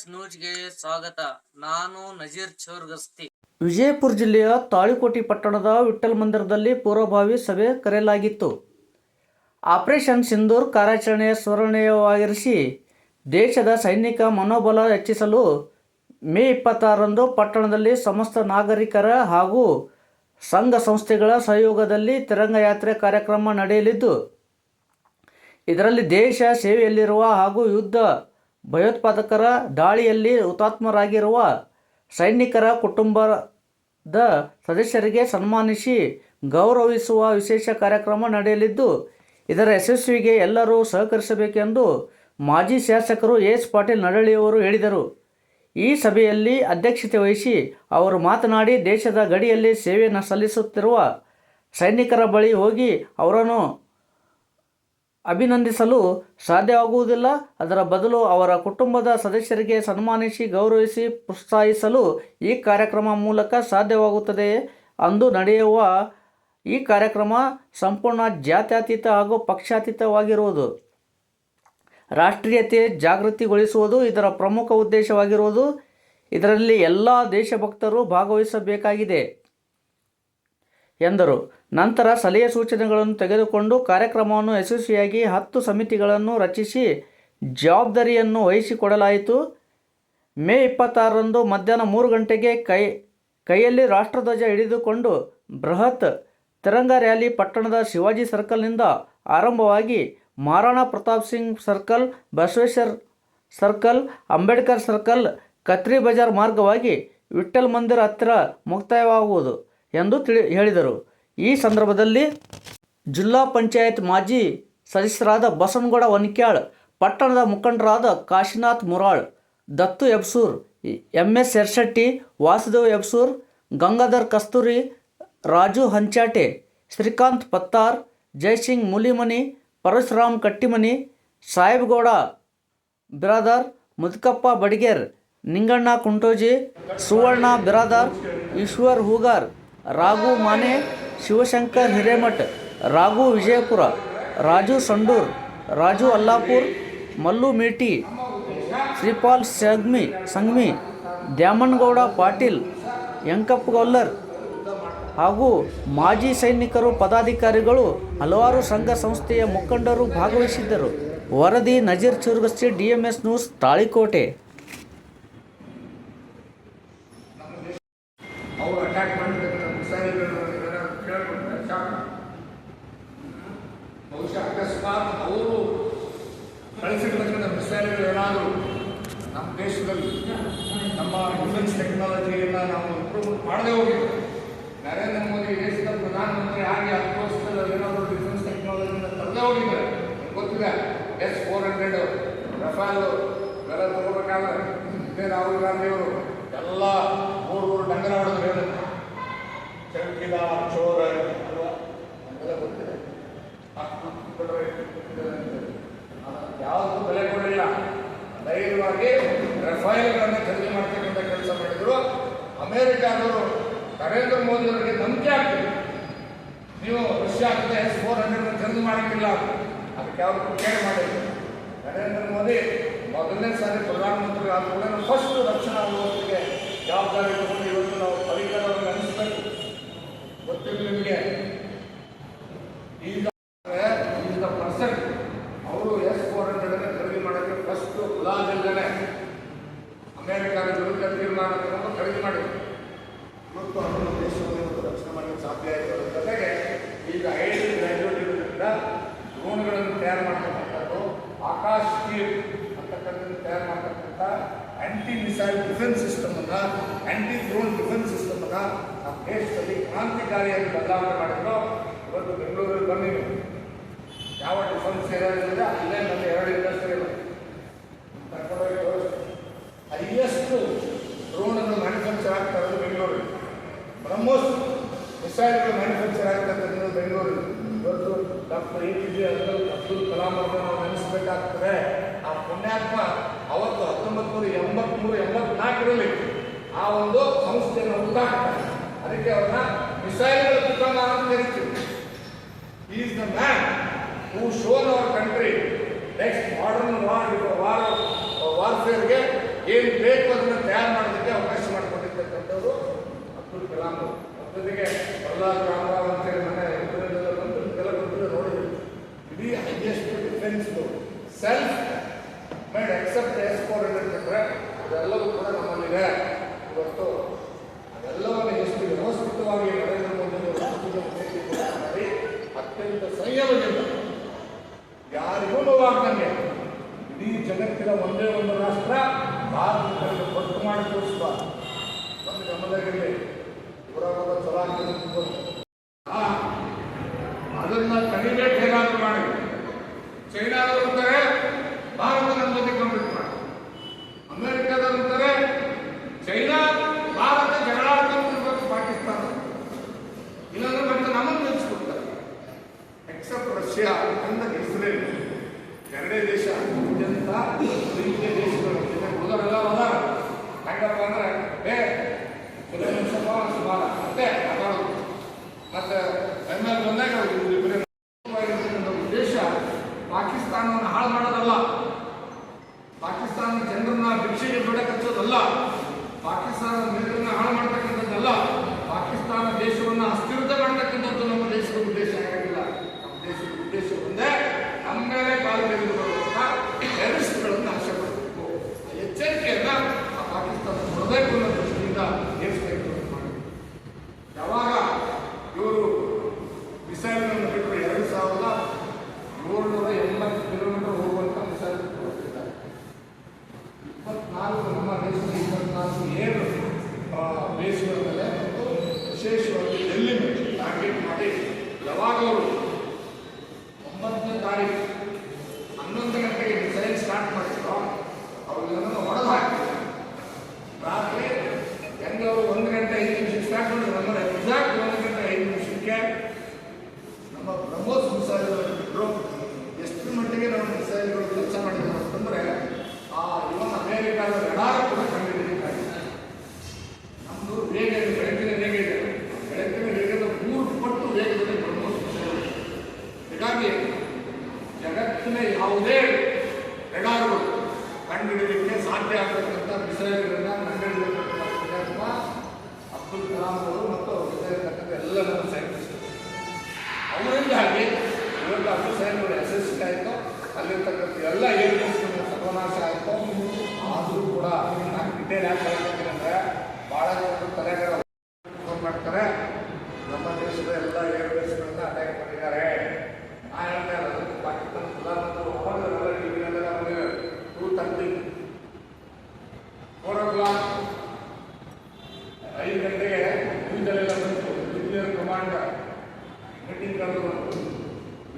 DMS ನ್ಯೂಸ್ಗೆ ಸ್ವಾಗತ. ನಾನು ನಜೀರ್ ಚೋರ್ಗಸ್ತಿ. ವಿಜಯಪುರ ಜಿಲ್ಲೆಯ ತಾಳಿಕೋಟೆ ಪಟ್ಟಣದ ವಿಠಲ್ ಮಂದಿರದಲ್ಲಿ ಪೂರ್ವಭಾವಿ ಸಭೆ ಕರೆಯಲಾಗಿತ್ತು. ಆಪರೇಷನ್ ಸಿಂಧೂರ್ ಕಾರ್ಯಾಚರಣೆಯ ಸ್ಮರಣೀಯವಾಗಿರಿಸಿ ದೇಶದ ಸೈನಿಕ ಮನೋಬಲ ಹೆಚ್ಚಿಸಲು ಮೇ ಇಪ್ಪತ್ತಾರರಂದು ಪಟ್ಟಣದಲ್ಲಿ ಸಮಸ್ತ ನಾಗರಿಕರ ಹಾಗೂ ಸಂಘ ಸಂಸ್ಥೆಗಳ ಸಹಯೋಗದಲ್ಲಿ ತಿರಂಗ ಯಾತ್ರೆ ಕಾರ್ಯಕ್ರಮ ನಡೆಯಲಿದ್ದು, ಇದರಲ್ಲಿ ದೇಶ ಸೇವೆಯಲ್ಲಿರುವ ಹಾಗೂ ಯುದ್ಧ ಭಯೋತ್ಪಾದಕರ ದಾಳಿಯಲ್ಲಿ ಹುತಾತ್ಮರಾಗಿರುವ ಸೈನಿಕರ ಕುಟುಂಬದ ಸದಸ್ಯರಿಗೆ ಸನ್ಮಾನಿಸಿ ಗೌರವಿಸುವ ವಿಶೇಷ ಕಾರ್ಯಕ್ರಮ ನಡೆಯಲಿದ್ದು, ಇದರ ಯಶಸ್ವಿಗೆ ಎಲ್ಲರೂ ಸಹಕರಿಸಬೇಕೆಂದು ಮಾಜಿ ಶಾಸಕರು ಎಸ್ ಪಾಟೀಲ್ ನಡಳಿಯವರು ಹೇಳಿದರು. ಈ ಸಭೆಯಲ್ಲಿ ಅಧ್ಯಕ್ಷತೆ ವಹಿಸಿ ಅವರು ಮಾತನಾಡಿ, ದೇಶದ ಗಡಿಯಲ್ಲಿ ಸೇವೆಯನ್ನು ಸಲ್ಲಿಸುತ್ತಿರುವ ಸೈನಿಕರ ಬಳಿ ಹೋಗಿ ಅವರನ್ನು ಅಭಿನಂದಿಸಲು ಸಾಧ್ಯವಾಗುವುದಿಲ್ಲ. ಅದರ ಬದಲು ಅವರ ಕುಟುಂಬದ ಸದಸ್ಯರಿಗೆ ಸನ್ಮಾನಿಸಿ, ಗೌರವಿಸಿ, ಪ್ರೋತ್ಸಾಹಿಸಲು ಈ ಕಾರ್ಯಕ್ರಮ ಮೂಲಕ ಸಾಧ್ಯವಾಗುತ್ತದೆ ಅಂದು ನಡೆಯುವ ಈ ಕಾರ್ಯಕ್ರಮ ಸಂಪೂರ್ಣ ಜಾತ್ಯತೀತ ಹಾಗೂ ಪಕ್ಷಾತೀತವಾಗಿರುವುದು. ರಾಷ್ಟ್ರೀಯತೆ ಜಾಗೃತಿಗೊಳಿಸುವುದು ಇದರ ಪ್ರಮುಖ ಉದ್ದೇಶವಾಗಿರುವುದು. ಇದರಲ್ಲಿ ಎಲ್ಲ ದೇಶಭಕ್ತರು ಭಾಗವಹಿಸಬೇಕಾಗಿದೆ. ಎಂದರು. ನಂತರ ಸಲಹೆ ಸೂಚನೆಗಳನ್ನು ತೆಗೆದುಕೊಂಡು ಕಾರ್ಯಕ್ರಮವನ್ನು ಯಶಸ್ವಿಯಾಗಿ ಹತ್ತು ಸಮಿತಿಗಳನ್ನು ರಚಿಸಿ ಜವಾಬ್ದಾರಿಯನ್ನು ವಹಿಸಿಕೊಡಲಾಯಿತು. ಮೇ ಇಪ್ಪತ್ತಾರರಂದು ಮಧ್ಯಾಹ್ನ ಮೂರು ಗಂಟೆಗೆ ಕೈ, ಕೈಯಲ್ಲಿ ರಾಷ್ಟ್ರಧ್ವಜ ಹಿಡಿದುಕೊಂಡು ಬೃಹತ್ ತಿರಂಗ ರ್ಯಾಲಿ ಪಟ್ಟಣದ ಶಿವಾಜಿ ಸರ್ಕಲ್ನಿಂದ ಆರಂಭವಾಗಿ Maharana Pratap Singh circle, Basaveshwar circle, Ambedkar circle, Katri Bazaar ಮಾರ್ಗವಾಗಿ ವಿಠ್ಠಲ್ ಮಂದಿರ ಹತ್ತಿರ ಮುಕ್ತಾಯವಾಗುವುದು. ಎಂದು ತಿಳಿ, ಹೇಳಿದರು. ಈ ಸಂದರ್ಭದಲ್ಲಿ ಜಿಲ್ಲಾ ಪಂಚಾಯತ್ ಮಾಜಿ ಸದಸ್ಯರಾದ ಬಸವನಗೌಡ ವನಿಕ್ಯಾಳ್, ಪಟ್ಟಣದ ಮುಖಂಡರಾದ ಕಾಶಿನಾಥ್ ಮುರಾಳ್, ದತ್ತು ಎಬ್ಸೂರ್ ಎಂ ಎಸ್ ಯರ್ಶೆಟ್ಟಿ ವಾಸುದೇವ್ ಎಬ್ಸೂರ್, ಗಂಗಾಧರ್ ಕಸ್ತೂರಿ, ರಾಜು ಹಂಚಾಟೆ, ಶ್ರೀಕಾಂತ್ ಪತ್ತಾರ್ ಜಯಸಿಂಗ್ ಮುಲಿಮನಿ, ಪರಶುರಾಮ್ ಕಟ್ಟಿಮನಿ, ಸಾಹೇಬ್ಗೌಡ ಬಿರಾದರ್, ಮುದುಕಪ್ಪ ಬಡಿಗೇರ್, ನಿಂಗಣ್ಣ ಕುಂಟೋಜಿ, ಸುವರ್ಣ ಬಿರಾದರ್, ಈಶ್ವರ್ ಹೂಗಾರ್ ರಾಘು ಮಾನೆ, ಶಿವಶಂಕರ್ ಹಿರೇಮಠ್, ರಾಘು ವಿಜಯಪುರ, ರಾಜು ಸಂಡೂರ್, ರಾಜು ಅಲ್ಲಾಪುರ್, ಮಲ್ಲು ಮೇಟಿ, ಶ್ರೀಪಾಲ್ ಸಗ್ಮಿ, ಸಂಗ್ಮಿ ದ್ಯಾಮನ್ಗೌಡ ಪಾಟೀಲ್ ಯಂಕಪ್ಪ ಗೊಲ್ಲರ್ ಹಾಗೂ ಮಾಜಿ ಸೈನಿಕರು, ಪದಾಧಿಕಾರಿಗಳು ಹಲವಾರು ಸಂಘ ಸಂಸ್ಥೆಯ ಮುಖಂಡರು ಭಾಗವಹಿಸಿದ್ದರು. ವರದಿ ನಜೀರ್ ಚುರ್ಗಸ್ತಿ ಡಿಎಂಎಸ್ ನ್ಯೂಸ್, ತಾಳಿಕೋಟೆ ಅವ್ರು ಅಟ್ಯಾಕ್ ಮಾಡಿರ್ತಕ್ಕಂಥ ಮಿಸೈಲ್ಗಳು ಕೇಳ್ಬಿಟ್ರೆ ಶಾಕ್ ಬಹುಶಃ ಅಕಸ್ಮಾತ್ ಅವರು ಕಳಿಸಿರ್ತಕ್ಕಂಥ ಮಿಸೈಲ್ಗಳು ಏನಾದರೂ ನಮ್ಮ ದೇಶದಲ್ಲಿ, ನಮ್ಮ ಡಿಫೆನ್ಸ್ ಟೆಕ್ನಾಲಜಿಯನ್ನು ನಾವು ಇಂಪ್ರೂವ್ಮೆಂಟ್ ಮಾಡದೇ ಹೋಗಿದ್ದು ನರೇಂದ್ರ ಮೋದಿ ದೇಶದ ಪ್ರಧಾನಮಂತ್ರಿ ಆಗಿ ಹತ್ತು ಏನಾದರೂ ಡಿಫೆನ್ಸ್ ಟೆಕ್ನಾಲಜಿಯನ್ನು ತರದೇ ಹೋಗಿದ್ದಾರೆ ಗೊತ್ತಿದೆ ಎಸ್ ಫೋರ್ ಹಂಡ್ರೆಡ್ ರಫಾಲು ಇವೆಲ್ಲ ತಗೋಬೇಕಾದ್ರೆ ರಾಹುಲ್ ಗಾಂಧಿಯವರು ಎಲ್ಲ ಮೂರು ಮೂರು ಡಂಗರ ಹೊಡೆದು ಹೇಳಿದ್ರು. ಚೌಕಿದ ಚೋರ ಯಾವುದು ಬೆಲೆ ಕೊಡಲಿಲ್ಲ. ಧೈರ್ಯವಾಗಿ ರಫೈಲ್ಗಳನ್ನು ಖರೀದಿ ಮಾಡ್ತಕ್ಕಂಥ ಕೆಲಸ ಮಾಡಿದ್ರು. ಅಮೆರಿಕಾದವರು ನರೇಂದ್ರ ಮೋದಿ ಅವರಿಗೆ ನಂಬಿಕೆ ಆಗ್ತದೆ ನೀವು ರಷ್ಯಾಕ್ಕೆ ಎಸ್ ಫೋರ್ ಹಂಡ್ರೆಡ್ ಖರೀದಿ ಮಾಡೋಕ್ಕಿಲ್ಲ ಅದಕ್ಕೆ ಅವರು ಕೇರ್ ಮಾಡಿದ್ರು. ನರೇಂದ್ರ ಮೋದಿ ಮೊದಲನೇ ಸಾರಿ ಪ್ರಧಾನಮಂತ್ರಿ ಆದ ಕೂಡಲೇ ಫಸ್ಟ್ ರಕ್ಷಣಾ ವ್ಯವಸ್ಥೆಗೆ ಜವಾಬ್ದಾರಿ ತಗೊಂಡು ಇವತ್ತು ನಾವು ಪರಿಕರವನ್ನು ಅನಿಸ್ಬೇಕು ಗೊತ್ತಿಲ್ಲ ನಿಮಗೆ ಈಗ ಈಗ ಪರ್ಸೆಂಟ್ ಅವರು ಎಸ್ ಫೋರ್ ಹಂಡ್ರೆಡ್ ಖರೀದಿ ಮಾಡೋಕ್ಕೆ ಫಸ್ಟ್ ಉದಾಹರಣೆ ಅಮೆರಿಕದ ವಿರುದ್ಧ ತೀರ್ಮಾನ ತಗೊಂಡು ಖರೀದಿ ಮಾಡಿದ್ರು ಅದನ್ನು ದೇಶವನ್ನು ಇವತ್ತು ರಕ್ಷಣೆ ಮಾಡಲಿಕ್ಕೆ ಸಾಧ್ಯ ಈಗ ಐದು ಗ್ರಾಜ್ಯುಯೇಟ್ ಇರೋದ್ರಿಂದ ಡ್ರೋನ್ಗಳನ್ನು ತಯಾರು ಮಾಡ್ತಕ್ಕಂಥದ್ದು ಆಕಾಶ್ ತಯಾರು ಮಾಡ್ತಕ್ಕಂಥ ಆ್ಯಂಟಿ ಮಿಸೈಲ್ ಡಿಫೆನ್ಸ್ ಸಿಸ್ಟಮನ್ನು ಆಂಟಿ ಡ್ರೋನ್ ಡಿಫೆನ್ಸ್ ನಮ್ಮ ದೇಶದಲ್ಲಿ ಕ್ರಾಂತಿಕಾರಿಯಾಗಿ ಬದಲಾವಣೆ ಮಾಡಿದ್ರು ಇವತ್ತು ಬೆಂಗಳೂರಲ್ಲಿ. ಯಾವ ಡಿಫೆನ್ಸ್ ಏರಿಯಾಗಳಿದೆ ಅಲ್ಲೇ ನನ್ನ ಎರಡು ಇಂಡಸ್ಟ್ರಿ ಇದೆ ಕರ್ಕೊಂಡೋಗಿ ತೋರಿಸಿ ಹೈಯೆಸ್ಟ್ ಡ್ರೋನನ್ನು ಮ್ಯಾನುಫ್ಯಾಕ್ಚರ್ ಆಗ್ತಾ ಇರೋದು ಬೆಂಗಳೂರು ಬ್ರಹ್ಮೋಸ್ ಮಿಸೈಲ್ಗಳು ಮ್ಯಾನುಫ್ಯಾಕ್ಚರ್ ಆಗ್ತಕ್ಕಂಥದ್ದು ಬೆಂಗಳೂರು. ಇವತ್ತು doctor A P J Abdul Abdul Kalam ಅವ್ರನ್ನ ನಾವು ನೆನೆಸ್ಬೇಕಾಗ್ತದೆ. ಆ ಪುಣ್ಯಾತ್ಮ ಅವತ್ತು ಹತ್ತೊಂಬತ್ತು ನೂರ ಎಂಬತ್ಮೂರು, ಎಂಬತ್ನಾಲ್ಕರಲ್ಲಿ ಆ ಒಂದು ಸಂಸ್ಥೆಯನ್ನು ಹುಟ್ಟಾಕ್ತಾರೆ. ಅದಕ್ಕೆ ಅವ್ರನ್ನ ಮಿಸೈಲ್ಗಳ ಪಿತಾಮ ಅಂತ ಕರಿತೀವಿ. Is the man who shown our country next modern war war ವಾರ್ಫೇರ್ಗೆ ಏನು ಬೇಕು ಅದನ್ನು ತಯಾರು ಮಾಡಿ ಅವರು. ಜೊತೆಗೆ ಅಂತ ಹೇಳಿ ಅಂತೇಳಿ ಮನೆ ಇಂಟರ್ವ್ಯೂದಲ್ಲಿ ಬಂದು ಕೆಲವು ಬಂದು ನೋಡಿದ್ರು. ಇಡೀ highest defence self made except S four hundred ಅದೆಲ್ಲವೂ ಕೂಡ ನಮ್ಮಲ್ಲಿದೆ. ಇವತ್ತು ಅದೆಲ್ಲವನ್ನು ಎಷ್ಟು ವ್ಯವಸ್ಥಿತವಾಗಿ ಅತ್ಯಂತ ಸಂಯಮದಿಂದ ಯಾರಿಗೂ ನೋವಾಗ್ದಂಗೆ. ಇಡೀ ಜಗತ್ತಿನ ಒಂದೇ ಒಂದು ರಾಷ್ಟ್ರ, ಭಾರತದಲ್ಲಿ ಒಟ್ಟು ಮಾಡಿ ತೋರಿಸುವ ಒಂದು ಗಮನದಲ್ಲಿ ಚಲೋ ಆಗ್ತದೆ ಆ ಮಿಸೈಲ್ಗಳು ಯಶಸ್ವಿ ಆಯಿತು. ಅಲ್ಲಿರ್ತಕ್ಕಂಥ ಎಲ್ಲ ಏರ್ಫೋರ್ಸ್ಗಳ ಸರ್ವನಾಶ ಆಯಿತು. ಆದರೂ ಕೂಡ ನಾನು ಡಿಟೇಲ್ ಯಾಕೆ ಹೇಳ್ತೀನಿ ಅಂದರೆ ಭಾಳ ಜನರು ತಲೆಗಾರ ಫೋನ್ ಮಾಡ್ತಾರೆ. ನಮ್ಮ ದೇಶದ ಎಲ್ಲ ಏರ್ವೇಸ್ಗಳನ್ನ ಅಟ್ಯಾಕ್ ಮಾಡಿದ್ದಾರೆ. ನಾ ಹೇಳ್ತಾ ಇರೋದು, ಪಾಕಿಸ್ತಾನ ಪ್ರಧಾನಮಂತ್ರಿ ಅವಾಗ ಟಿವಿನಲ್ಲೆಲ್ಲ ನಮಗೆ two thirty four o'clock ಐದು ಗಂಟೆಗೆ ನ್ಯೂಸಲ್ಲೆಲ್ಲ ಬಂತು. ನ್ಯೂಕ್ಲಿಯರ್ ಕಮಾಂಡ್ ಮೀಟಿಂಗ್ ಕರೆದು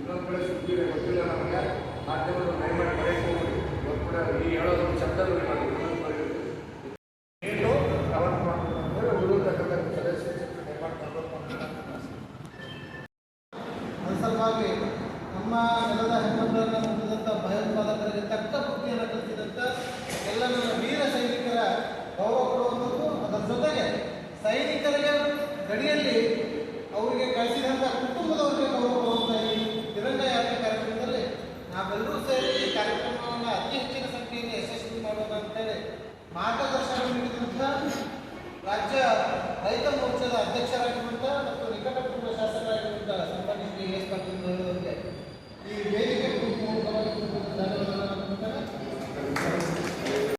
ಇನ್ನೊಂದು ಕಡೆ ಸುದ್ದಿ ಗೊತ್ತಿಲ್ಲ ನಮಗೆ ಮಾಧ್ಯಮದ ದಯಮಾಡಿ ಬರೆಯಕ್ಕೆ ಹೋಗಿ ಇವತ್ತು ಕೂಡ ಈ ಹೇಳೋದು ಬರೆಯೋದು. ಏನು ಕವರ್ ಮಾಡ್ತಾರೆ ಅಂದರೆ ಉಳಿದಕ್ಕಂಥ ಸದಸ್ಯ ಆಸೆ. ಸಲುವಾಗಿ ನಮ್ಮ ನೆಲದ ಹೆಣ್ಣುಮಕ್ಕಳನ್ನ ಮುಟ್ಟಿದಂಥ ಭಯೋತ್ಪಾದಕರಿಗೆ ತಕ್ಕ ಬುದ್ಧಿಯನ್ನು ಕಲಿಸಿದಂಥ ಎಲ್ಲ ನನ್ನ ವೀರ ಸೈನಿಕರ ಗೌರವ ಕೊಡುವಂಥದ್ದು ಅದರ ಜೊತೆಗೆ ಸೈನಿಕರಿಗೆ ಗಡಿಯಲ್ಲಿ ಅವರಿಗೆ ಕಳಿಸಿದಂಥ ಕುಟುಂಬದವರಿಗೆ ಗೌರವ ಕೊಡುವಂಥ ತಿರಂಗ ಕಾರ್ಯಕ್ರಮದಲ್ಲಿ ನಾವೆಲ್ಲರೂ ಸೇರಿ ಈ ಕಾರ್ಯಕ್ರಮವನ್ನು ಅತಿ ಹೆಚ್ಚಿನ ಸಂಖ್ಯೆಯಲ್ಲಿ ಯಶಸ್ವಿ ಮಾಡೋದು ಅಂತೇಳಿ ಮಾರ್ಗದರ್ಶನ ನೀಡಿದಂಥ ರಾಜ್ಯ ರೈತ ಮೋರ್ಚಾದ ಅಧ್ಯಕ್ಷರಾಗಿರುವಂಥ ಮತ್ತು ನಿಕಟಪೂರ್ವ ಶಾಸಕರಾಗಿರುವಂಥ ಸಂಬಂಧಿಸಿದ ಎಸ್ ಪಾಟೀಲ್